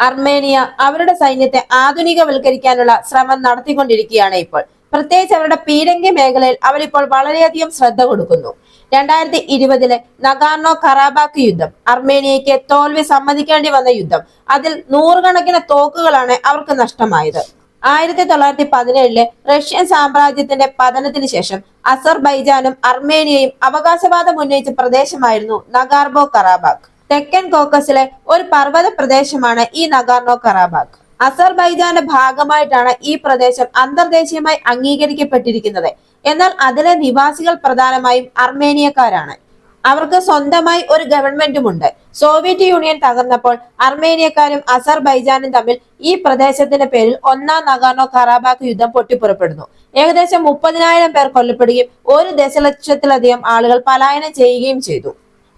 Armenia അവരുടെ സൈന്യത്തെ ആധുനികവൽക്കരിക്കാനുള്ള ശ്രമം നടത്തിക്കൊണ്ടിരിക്കുകയാണ് ഇപ്പോൾ. പ്രത്യേകിച്ച് അവരുടെ പീരങ്കി മേഖലയിൽ അവരിപ്പോൾ വളരെയധികം ശ്രദ്ധ കൊടുക്കുന്നു. രണ്ടായിരത്തി ഇരുപതിലെ നഗാർണോ കറാബാക്ക് യുദ്ധം അർമേനിയയ്ക്ക് തോൽവി സമ്മതിക്കേണ്ടി വന്ന യുദ്ധം അതിൽ നൂറുകണക്കിന് തോക്കുകളാണ് അവർക്ക് നഷ്ടമായത്. ആയിരത്തി തൊള്ളായിരത്തി പതിനേഴിലെ റഷ്യൻ സാമ്രാജ്യത്തിന്റെ പതനത്തിന് ശേഷം അസർബൈജാനും അർമേനിയയും അവകാശവാദം ഉന്നയിച്ച പ്രദേശമായിരുന്നു നഗാർബോ കറാബാക്ക്. തെക്കൻ കോക്കസിലെ ഒരു പർവത പ്രദേശമാണ് ഈ നഗാർണോ കറാബാഗ്. അസർബൈജാന്റെ ഭാഗമായിട്ടാണ് ഈ പ്രദേശം അന്തർദേശീയമായി അംഗീകരിക്കപ്പെട്ടിരിക്കുന്നത്. എന്നാൽ അതിലെ നിവാസികൾ പ്രധാനമായും അർമേനിയക്കാരാണ്. അവർക്ക് സ്വന്തമായി ഒരു ഗവൺമെന്റുമുണ്ട്. സോവിയറ്റ് യൂണിയൻ തകർന്നപ്പോൾ അർമേനിയക്കാരും അസർബൈജാനും തമ്മിൽ ഈ പ്രദേശത്തിന്റെ പേരിൽ ഒന്നാം നഗാർണോ കറാബാക്ക് യുദ്ധം പൊട്ടിപ്പുറപ്പെടുന്നു. ഏകദേശം മുപ്പതിനായിരം പേർ കൊല്ലപ്പെടുകയും ഒരു ദശലക്ഷത്തിലധികം ആളുകൾ പലായനം ചെയ്യുകയും ചെയ്തു.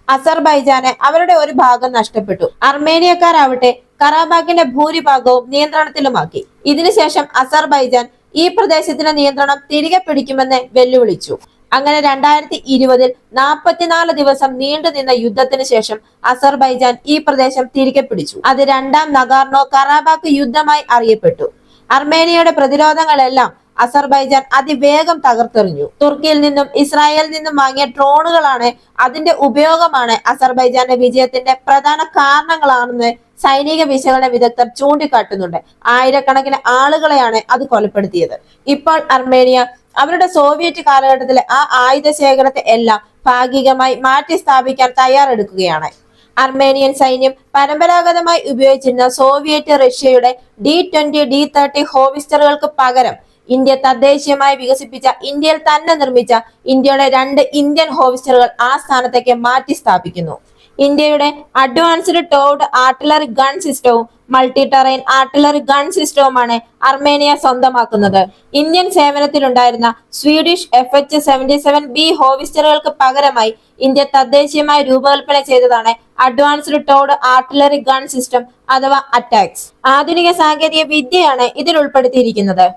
അസർബൈജാന് അവരുടെ ഒരു ഭാഗം നഷ്ടപ്പെട്ടു. അർമേനിയക്കാരാവട്ടെ കറാബാക്കിന്റെ ഭൂരിഭാഗവും നിയന്ത്രണത്തിലുമാക്കി. ഇതിനുശേഷം അസർബൈജാൻ ഈ പ്രദേശത്തിന്റെ നിയന്ത്രണം തിരികെ പിടിക്കുമെന്ന് വെല്ലുവിളിച്ചു. അങ്ങനെ രണ്ടായിരത്തി ഇരുപതിൽ നാൽപ്പത്തിനാല് ദിവസം നീണ്ടുനിന്ന യുദ്ധത്തിന് ശേഷം അസർബൈജാൻ ഈ പ്രദേശം തിരികെ പിടിച്ചു. അത് രണ്ടാം നഗാർണോ കറാബാക്ക് യുദ്ധമായി അറിയപ്പെട്ടു. അർമേനിയയുടെ പ്രതിരോധങ്ങളെല്ലാം അസർബൈജാൻ അതിവേഗം തകർത്തെറിഞ്ഞു. തുർക്കിയിൽ നിന്നും ഇസ്രായേലിൽ നിന്നും വാങ്ങിയ ഡ്രോണുകളാണ് അതിന്റെ ഉപയോഗമാണ് അസർബൈജാന്റെ വിജയത്തിന്റെ പ്രധാന കാരണങ്ങളാണെന്ന് സൈനിക വിശകലന വിദഗ്ധർ ചൂണ്ടിക്കാട്ടുന്നുണ്ട്. ആയിരക്കണക്കിന് ആളുകളെയാണ് അത് കൊലപ്പെടുത്തിയത്. ഇപ്പോൾ അർമേനിയ അവരുടെ സോവിയറ്റ് കാലഘട്ടത്തിലെ ആ ആയുധ ശേഖരത്തെ എല്ലാം ഭാഗികമായി മാറ്റി സ്ഥാപിക്കാൻ തയ്യാറെടുക്കുകയാണ്. അർമേനിയൻ സൈന്യം പരമ്പരാഗതമായി ഉപയോഗിച്ചിരുന്ന സോവിയറ്റ് റഷ്യയുടെ ഡി ട്വന്റി ഡി തേർട്ടി ഹോവിസ്റ്ററുകൾക്ക് പകരം ഇന്ത്യ തദ്ദേശീയമായി വികസിപ്പിച്ച ഇന്ത്യയിൽ തന്നെ നിർമ്മിച്ച ഇന്ത്യയുടെ രണ്ട് ഇന്ത്യൻ ഹോവിസ്റ്ററുകൾ ആ സ്ഥാനത്തേക്ക് മാറ്റി സ്ഥാപിക്കുന്നു. ഇന്ത്യയുടെ അഡ്വാൻസ്ഡ് ടോഡ് ആർട്ടിലറി ഗൺ സിസ്റ്റവും മൾട്ടി ടെറൈൻ ആർട്ടിലറി ഗൺ സിസ്റ്റവുമാണ് അർമേനിയ സ്വന്തമാക്കുന്നത്. Indian സേവനത്തിലുണ്ടായിരുന്ന Swedish F H seventy seven B ഹോവിസ്റ്ററുകൾക്ക് പകരമായി ഇന്ത്യ തദ്ദേശീയമായി രൂപകൽപ്പന ചെയ്തതാണ് advanced towed artillery gun system അഥവാ അറ്റാക്സ് ആധുനിക സാങ്കേതിക വിദ്യയാണ് ഇതിൽ ഉൾപ്പെടുത്തിയിരിക്കുന്നത്.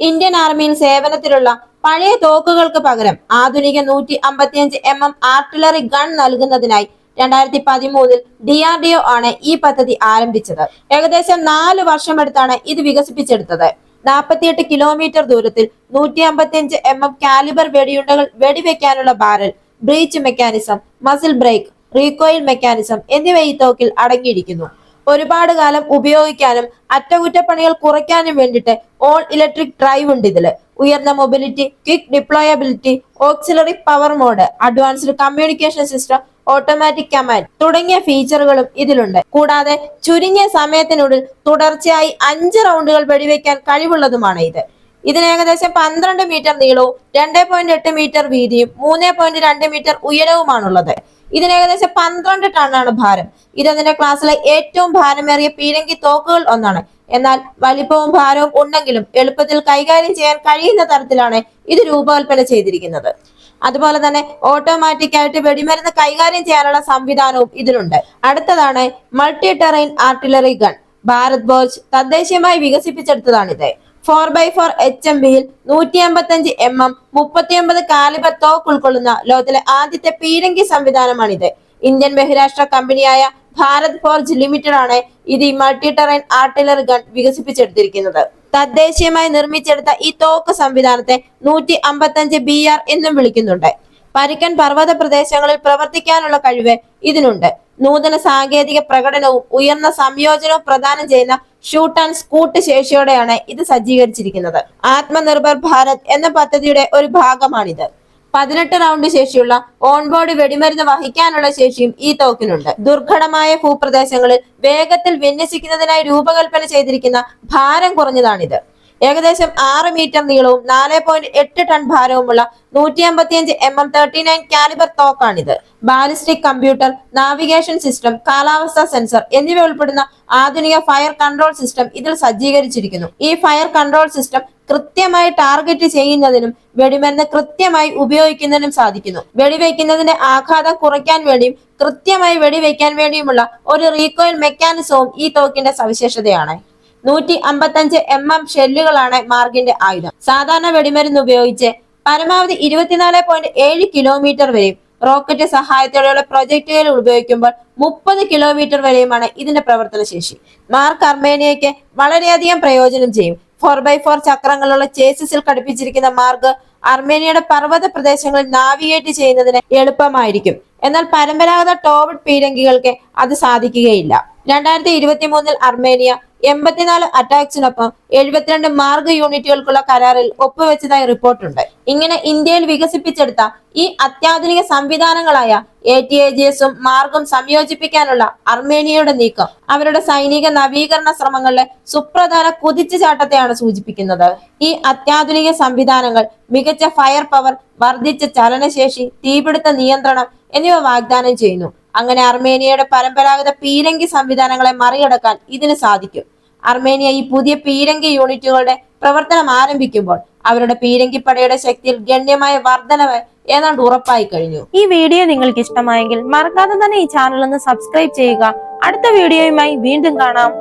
ഇന്ത്യൻ ആർമിയിൽ സേവനത്തിലുള്ള പഴയ തോക്കുകൾക്ക് പകരം ആധുനിക നൂറ്റി അമ്പത്തിയഞ്ച് എം എം ആർട്ടിലറി ഗൺ നൽകുന്നതിനായി രണ്ടായിരത്തി പതിമൂന്നിൽ ഡി ആർ ഡി ഒ ആണ് ഈ പദ്ധതി ആരംഭിച്ചത്. ഏകദേശം നാല് വർഷമെടുത്താണ് ഇത് വികസിപ്പിച്ചെടുത്തത്. നാൽപ്പത്തിയെട്ട് കിലോമീറ്റർ ദൂരത്തിൽ നൂറ്റി അമ്പത്തിയഞ്ച് എം എം കാലിബർ വെടിയുണ്ടകൾ വെടിവെക്കാനുള്ള barrel breech mechanism muzzle brake recoil mechanism എന്നിവ ഈ തോക്കിൽ അടങ്ങിയിരിക്കുന്നു. ഒരുപാട് കാലം ഉപയോഗിക്കാനും അറ്റകുറ്റപ്പണികൾ കുറയ്ക്കാനും വേണ്ടിയിട്ട് ഓൾ ഇലക്ട്രിക് ഡ്രൈവ് ഉണ്ട് ഇതിൽ. ഉയർന്ന mobility quick deployability auxiliary power mode advanced communication system automatic command തുടങ്ങിയ ഫീച്ചറുകളും ഇതിലുണ്ട്. കൂടാതെ ചുരുങ്ങിയ സമയത്തിനുള്ളിൽ തുടർച്ചയായി അഞ്ച് റൗണ്ടുകൾ വെടിവെക്കാൻ കഴിവുള്ളതുമാണ് ഇത്. ഇതിന് ഏകദേശം പന്ത്രണ്ട് മീറ്റർ നീളവും രണ്ട് പോയിന്റ് എട്ട് മീറ്റർ വീതിയും മൂന്ന് പോയിന്റ് രണ്ട് മീറ്റർ ഉയരവുമാണുള്ളത്. ഇതിന് ഏകദേശം പന്ത്രണ്ട് ടണ്ണാണ് ഭാരം. ഇത് അതിന്റെ ക്ലാസ്സിലെ ഏറ്റവും ഭാരമേറിയ പീരങ്കി തോക്കുകൾ ഒന്നാണ്. എന്നാൽ വലിപ്പവും ഭാരവും ഉണ്ടെങ്കിലും എളുപ്പത്തിൽ കൈകാര്യം ചെയ്യാൻ കഴിയുന്ന തരത്തിലാണ് ഇത് രൂപകൽപ്പന ചെയ്തിരിക്കുന്നത്. അതുപോലെ തന്നെ ഓട്ടോമാറ്റിക് ആയിട്ട് വെടിമരുന്ന് കൈകാര്യം ചെയ്യാനുള്ള സംവിധാനവും ഇതിലുണ്ട്. അടുത്തതാണ് multi terrain artillery gun Bharat forge തദ്ദേശീയമായി വികസിപ്പിച്ചെടുത്തതാണിത്. Four by four H M ബിയിൽ നൂറ്റി അമ്പത്തഞ്ച് എം എം മുപ്പത്തിയൊമ്പത് കാലിബർ തോക്ക് ഉൾക്കൊള്ളുന്ന ലോകത്തിലെ ആദ്യത്തെ പീരങ്കി സംവിധാനമാണിത്. ഇന്ത്യൻ ബഹിരാഷ്ട്ര കമ്പനിയായ ഭാരത് ഫോർജ് ലിമിറ്റഡ് ആണ് ഇത് ഈ മൾട്ടി ടെറൈൻ ആർട്ടിലറി ഗൺ വികസിപ്പിച്ചെടുത്തിരിക്കുന്നത്. തദ്ദേശീയമായി നിർമ്മിച്ചെടുത്ത ഈ തോക്ക് സംവിധാനത്തെ നൂറ്റി അമ്പത്തഞ്ച് ബി ആർ എന്നും വിളിക്കുന്നുണ്ട്. പരിക്കൻ പർവത പ്രദേശങ്ങളിൽ പ്രവർത്തിക്കാനുള്ള കഴിവ് ഇതിനുണ്ട്. നൂതന സാങ്കേതിക പ്രകടനവും ഉയർന്ന സംയോജനവും പ്രദാനം ചെയ്യുന്ന ഷൂട്ട് ആൻഡ് സ്കൂട്ട് ശേഷിയോടെയാണ് ഇത് സജ്ജീകരിച്ചിരിക്കുന്നത്. ആത്മനിർഭർ ഭാരത് എന്ന പദ്ധതിയുടെ ഒരു ഭാഗമാണിത്. പതിനെട്ട് റൗണ്ട് ശേഷിയുള്ള ഓൺബോർഡ് വെടിമരുന്ന് വഹിക്കാനുള്ള ശേഷിയും ഈ തോക്കിനുണ്ട്. ദുർഘടമായ ഭൂപ്രദേശങ്ങളിൽ വേഗത്തിൽ വിന്യസിക്കുന്നതിനായി രൂപകൽപ്പന ചെയ്തിരിക്കുന്ന ഭാരം കുറഞ്ഞതാണിത്. ഏകദേശം ആറ് മീറ്റർ നീളവും നാല് പോയിന്റ് എട്ട് ടൺ ഭാരവുമുള്ള നൂറ്റി അമ്പത്തിയഞ്ച് M M thirty nine calibre തോക്കാണിത് ballistic computer navigation system കാലാവസ്ഥാ സെൻസർ എന്നിവ ഉൾപ്പെടുന്ന ആധുനിക ഫയർ കൺട്രോൾ സിസ്റ്റം ഇതിൽ സജ്ജീകരിച്ചിരിക്കുന്നു. ഈ ഫയർ കൺട്രോൾ സിസ്റ്റം കൃത്യമായി ടാർഗറ്റ് ചെയ്യുന്നതിനും വെടിമരുന്ന് കൃത്യമായി ഉപയോഗിക്കുന്നതിനും സാധിക്കുന്നു. വെടിവെക്കുന്നതിന്റെ ആഘാതം കുറയ്ക്കാൻ വേണ്ടിയും കൃത്യമായി വെടിവെക്കാൻ വേണ്ടിയുമുള്ള ഒരു റീകോയിൽ മെക്കാനിസവും ഈ തോക്കിന്റെ സവിശേഷതയാണ്. നൂറ്റി അമ്പത്തഞ്ച് എം എം ഷെല്ലുകളാണ് മാർഗിന്റെ ആയുധം. സാധാരണ വെടിമരുന്ന് ഉപയോഗിച്ച് പരമാവധി ഇരുപത്തിനാല് പോയിന്റ് ഏഴ് കിലോമീറ്റർ വരെയും റോക്കറ്റ് സഹായത്തോടെയുള്ള പ്രൊജക്ടുകൾ ഉപയോഗിക്കുമ്പോൾ മുപ്പത് കിലോമീറ്റർ വരെയുമാണ് ഇതിന്റെ പ്രവർത്തന ശേഷി മാർക്ക് അർമേനിയയ്ക്ക് വളരെയധികം പ്രയോജനം ചെയ്യും. ഫോർ ബൈ ഫോർ ചക്രങ്ങളുള്ള ചേസിസിൽ ഘടിപ്പിച്ചിരിക്കുന്ന മാർഗ് അർമേനിയയുടെ പർവത പ്രദേശങ്ങളിൽ നാവിഗേറ്റ് ചെയ്യുന്നതിന് എളുപ്പമായിരിക്കും. എന്നാൽ പരമ്പരാഗത ടോവിഡ് പീരങ്കികൾക്ക് അത് സാധിക്കുകയില്ല. രണ്ടായിരത്തി ഇരുപത്തി മൂന്നിൽ അർമേനിയ എൺപത്തിനാല് അറ്റാക്സിനൊപ്പം എഴുപത്തിരണ്ട് മാർഗ് യൂണിറ്റുകൾക്കുള്ള കരാറിൽ ഒപ്പുവെച്ചതായി റിപ്പോർട്ടുണ്ട്. ഇങ്ങനെ ഇന്ത്യയിൽ വികസിപ്പിച്ചെടുത്ത ഈ അത്യാധുനിക സംവിധാനങ്ങളായ എ ടി എ ജി എസും മാർഗും സംയോജിപ്പിക്കാനുള്ള അർമേനിയയുടെ നീക്കം അവരുടെ സൈനിക നവീകരണ ശ്രമങ്ങളിലെ സുപ്രധാന കുതിച്ചുചാട്ടത്തെയാണ് സൂചിപ്പിക്കുന്നത്. ഈ അത്യാധുനിക സംവിധാനങ്ങൾ മികച്ച ഫയർ പവർ വർദ്ധിച്ച ചലനശേഷി തീപിടുത്ത നിയന്ത്രണം എന്നിവ വാഗ്ദാനം ചെയ്യുന്നു. അങ്ങനെ അർമേനിയയുടെ പരമ്പരാഗത പീരങ്കി സംവിധാനങ്ങളെ മറികടക്കാൻ ഇതിന് സാധിക്കും. അർമേനിയ ഈ പുതിയ പീരങ്കി യൂണിറ്റുകളുടെ പ്രവർത്തനം ആരംഭിക്കുമ്പോൾ അവരുടെ പീരങ്കിപ്പടയുടെ ശക്തിയിൽ ഗണ്യമായ വർധനവ് ഏതാണ്ട് ഉറപ്പായി കഴിഞ്ഞു. ഈ വീഡിയോ നിങ്ങൾക്ക് ഇഷ്ടമായെങ്കിൽ മറക്കാതെ തന്നെ ഈ ചാനൽ ഒന്ന് സബ്സ്ക്രൈബ് ചെയ്യുക. അടുത്ത വീഡിയോയുമായി വീണ്ടും കാണാം.